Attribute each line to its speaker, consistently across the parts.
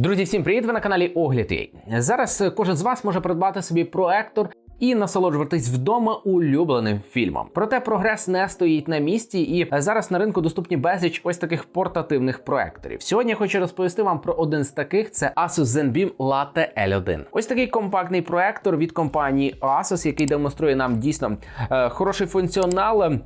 Speaker 1: Друзі, всім привіт! Ви на каналі Огляд.ua. Зараз е, кожен з вас може придбати собі проектор і насолоджуватись вдома улюбленим фільмом. Проте прогрес не стоїть на місці, і зараз на ринку доступні безліч ось таких портативних проекторів. Сьогодні я хочу розповісти вам про один з таких: це Asus ZenBeam Latte L1. Ось такий компактний проектор від компанії Asus, який демонструє нам дійсно е, хороший функціонал, е,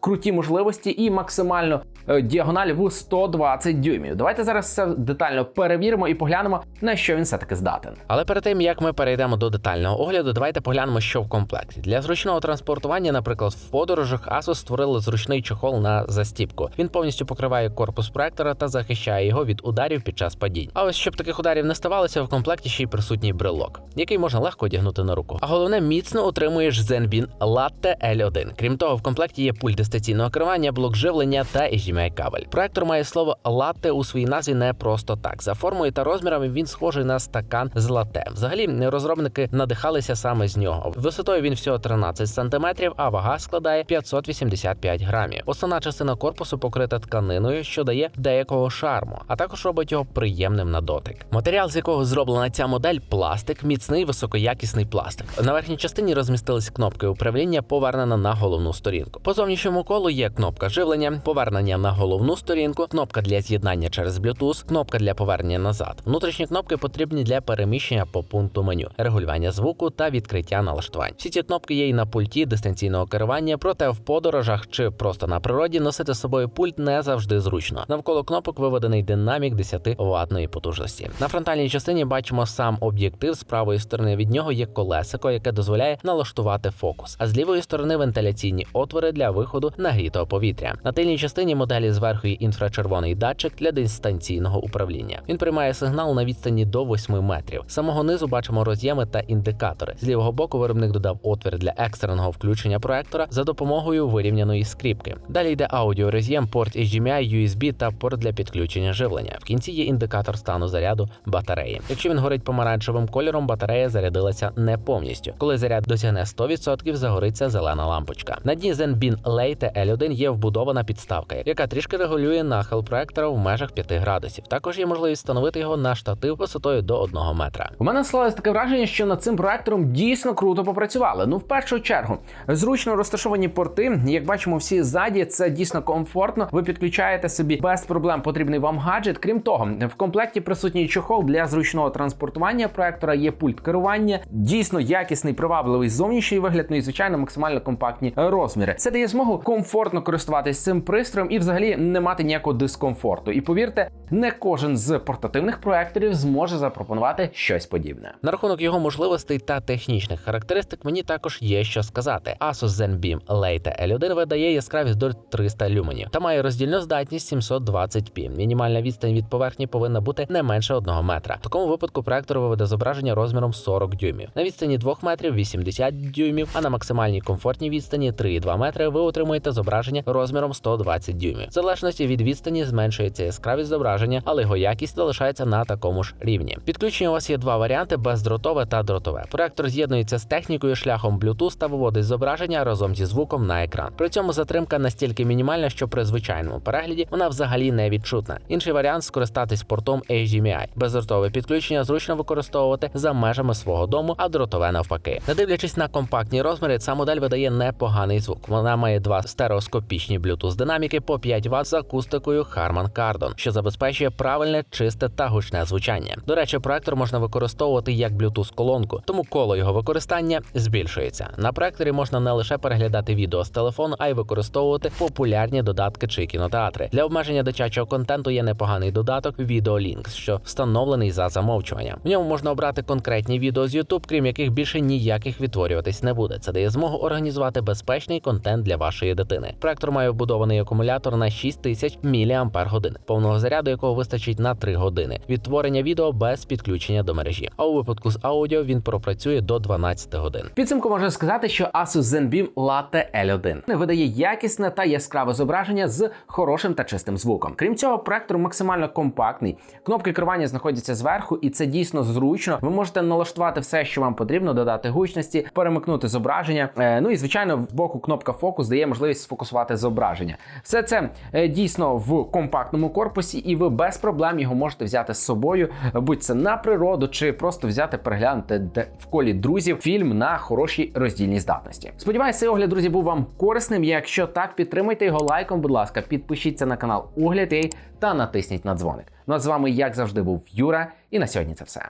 Speaker 1: круті можливості і максимально е, діагональ в 120 дюймів. Давайте зараз все детально перевіримо і поглянемо, на що він все таки здатен.
Speaker 2: Але перед тим як ми перейдемо до детального огляду, давайте поглянемо, що в комплекті. Для зручного транспортування, наприклад, в подорожах Asus створили зручний чохол на застіпку. Він повністю покриває корпус проектора та захищає його від ударів під час падінь. А ось щоб таких ударів не ставалося, в комплекті ще й присутній брелок, який можна легко одягнути на руку. А головне, міцно утримуєш ZenBeam Latte L1. Крім того, в комплекті є пульт дистанційного керування, блок живлення та HDMI кабель. Проектор має слово Latte у своїй назві не просто так. За формою та розмірами він схожий на стакан з лате. Взагалі, розробники надихалися саме з нього. Висотою він всього 13 см, а вага складає 585 грамів. Основна частина корпусу покрита тканиною, що дає деякого шарму, а також робить його приємним на дотик. Матеріал, з якого зроблена ця модель, пластик, міцний високоякісний пластик. На верхній частині розмістились кнопки управління, повернена на головну сторінку. По зовнішньому колу є кнопка живлення, повернення на головну сторінку, кнопка для з'єднання через Bluetooth, кнопка для повернення назад. Внутрішні кнопки потрібні для переміщення по пункту меню, регулювання звуку та відкриття налаштувань. Всі ці кнопки є і на пульті дистанційного керування, проте в подорожах чи просто на природі носити з собою пульт не завжди зручно. Навколо кнопок виведений динамік 10 ватної потужності. На фронтальній частині бачимо сам об'єктив. З правої сторони від нього є колесико, яке дозволяє налаштувати фокус. А з лівої сторони вентиляційні отвори для виходу нагрітого повітря. На тильній частині моделі зверху є інфрачервоний датчик для дистанційного управління. Він приймає сигнал на відстані до 8 метрів. З самого низу бачимо роз'єми та індикатори. З лівого боку виробник додав отвір для екстреного включення проектора за допомогою вирівняної скріпки. Далі йде аудіороз'єм, порт HDMI, USB та порт для підключення живлення. В кінці є індикатор стану заряду батареї. Якщо він горить помаранчевим кольором, батарея зарядилася не повністю. Коли заряд досягне 100%, загориться зелена лампочка. На дні ZenBeam Late L1 є вбудована підставка, яка трішки регулює нахил проектора в межах 5 градусів. Також є можливість встановити його на штатив висотою до 1 метра.
Speaker 1: У мене склалось таке враження, що над цим проектором дійсно круто попрацювали. Ну, в першу чергу, зручно розташовані порти. Як бачимо, всі ззаді це дійсно комфортно. Ви підключаєте собі без проблем потрібний вам гаджет. Крім того, в комплекті присутній чохол для зручного транспортування проектора. Є пульт керування, дійсно якісний, привабливий зовнішній вигляд. Ну і звичайно, максимально компактні розміри. Це дає змогу комфортно користуватись цим пристроєм і взагалі не мати ніякого дискомфорту. І повірте, не кожен з портативних проекторів зможе запропонувати щось подібне.
Speaker 2: На рахунок його можливостей та технічних характеристик мені також є що сказати. Asus ZenBeam Late L1 видає яскравість до 300 люменів та має роздільну здатність 720p. Мінімальна відстань від поверхні повинна бути не менше 1 метра. В такому випадку проектор виведе зображення розміром 40 дюймів. На відстані 2 метрів 80 дюймів, а на максимальній комфортній відстані 3,2 метри ви отримуєте зображення розміром 120 дюймів. В залежності від відстані зменшується яскравість зображення, але його якість залишається на такому ж рівні. Підключення у вас є два варіанти: бездротове та дротове. Проектор з'єднується з технікою шляхом Bluetooth та виводить зображення разом зі звуком на екран. При цьому затримка настільки мінімальна, що при звичайному перегляді вона взагалі не відчутна. Інший варіант скористатись портом HDMI. Бездротове підключення зручно використовувати за межами свого дому, а дротове навпаки. Не дивлячись на компактні розміри, ця модель видає непоганий звук. Вона має два стереоскопічні Bluetooth динаміки по 5 Вт з акустикою Harman Kardon, що забезпечує правильне, чисте та гучне звучання. До речі, проектор можна використовувати як Bluetooth колонку, тому коло його використання збільшується. На проекторі можна не лише переглядати відео з телефону, а й використовувати популярні додатки чи кінотеатри. Для обмеження дитячого контенту є непоганий додаток VideoLinks, що встановлений за замовчуванням. В ньому можна обрати конкретні відео з YouTube, крім яких більше ніяких відтворюватись не буде. Це дає змогу організувати безпечний контент для вашої дитини. Проектор має вбудований акумулятор на 6000 мАч, повного заряду якого вистачить на 3 години. Відтворення відео без підключення до мережі. А у випадку з аудіо він пропрацює до 12 12 годин.
Speaker 1: Підсумку можна сказати, що Asus ZenBeam Latte L1 видає якісне та яскраве зображення з хорошим та чистим звуком. Крім цього, проектор максимально компактний. Кнопки керування знаходяться зверху, і це дійсно зручно. Ви можете налаштувати все, що вам потрібно, додати гучності, перемикнути зображення. Е, ну і звичайно, в боку кнопка фокус дає можливість сфокусувати зображення. Все це е, дійсно в компактному корпусі, і ви без проблем його можете взяти з собою, будь це на природу чи просто взяти переглянути де в колі друзів фільм на хорошій роздільній здатності. Сподіваюся, цей огляд, друзі, був вам корисним. Якщо так, підтримайте його лайком, будь ласка, підпишіться на канал Огляд.ua та натисніть на дзвоник. Ну а з вами, як завжди, був Юра, і на сьогодні це все.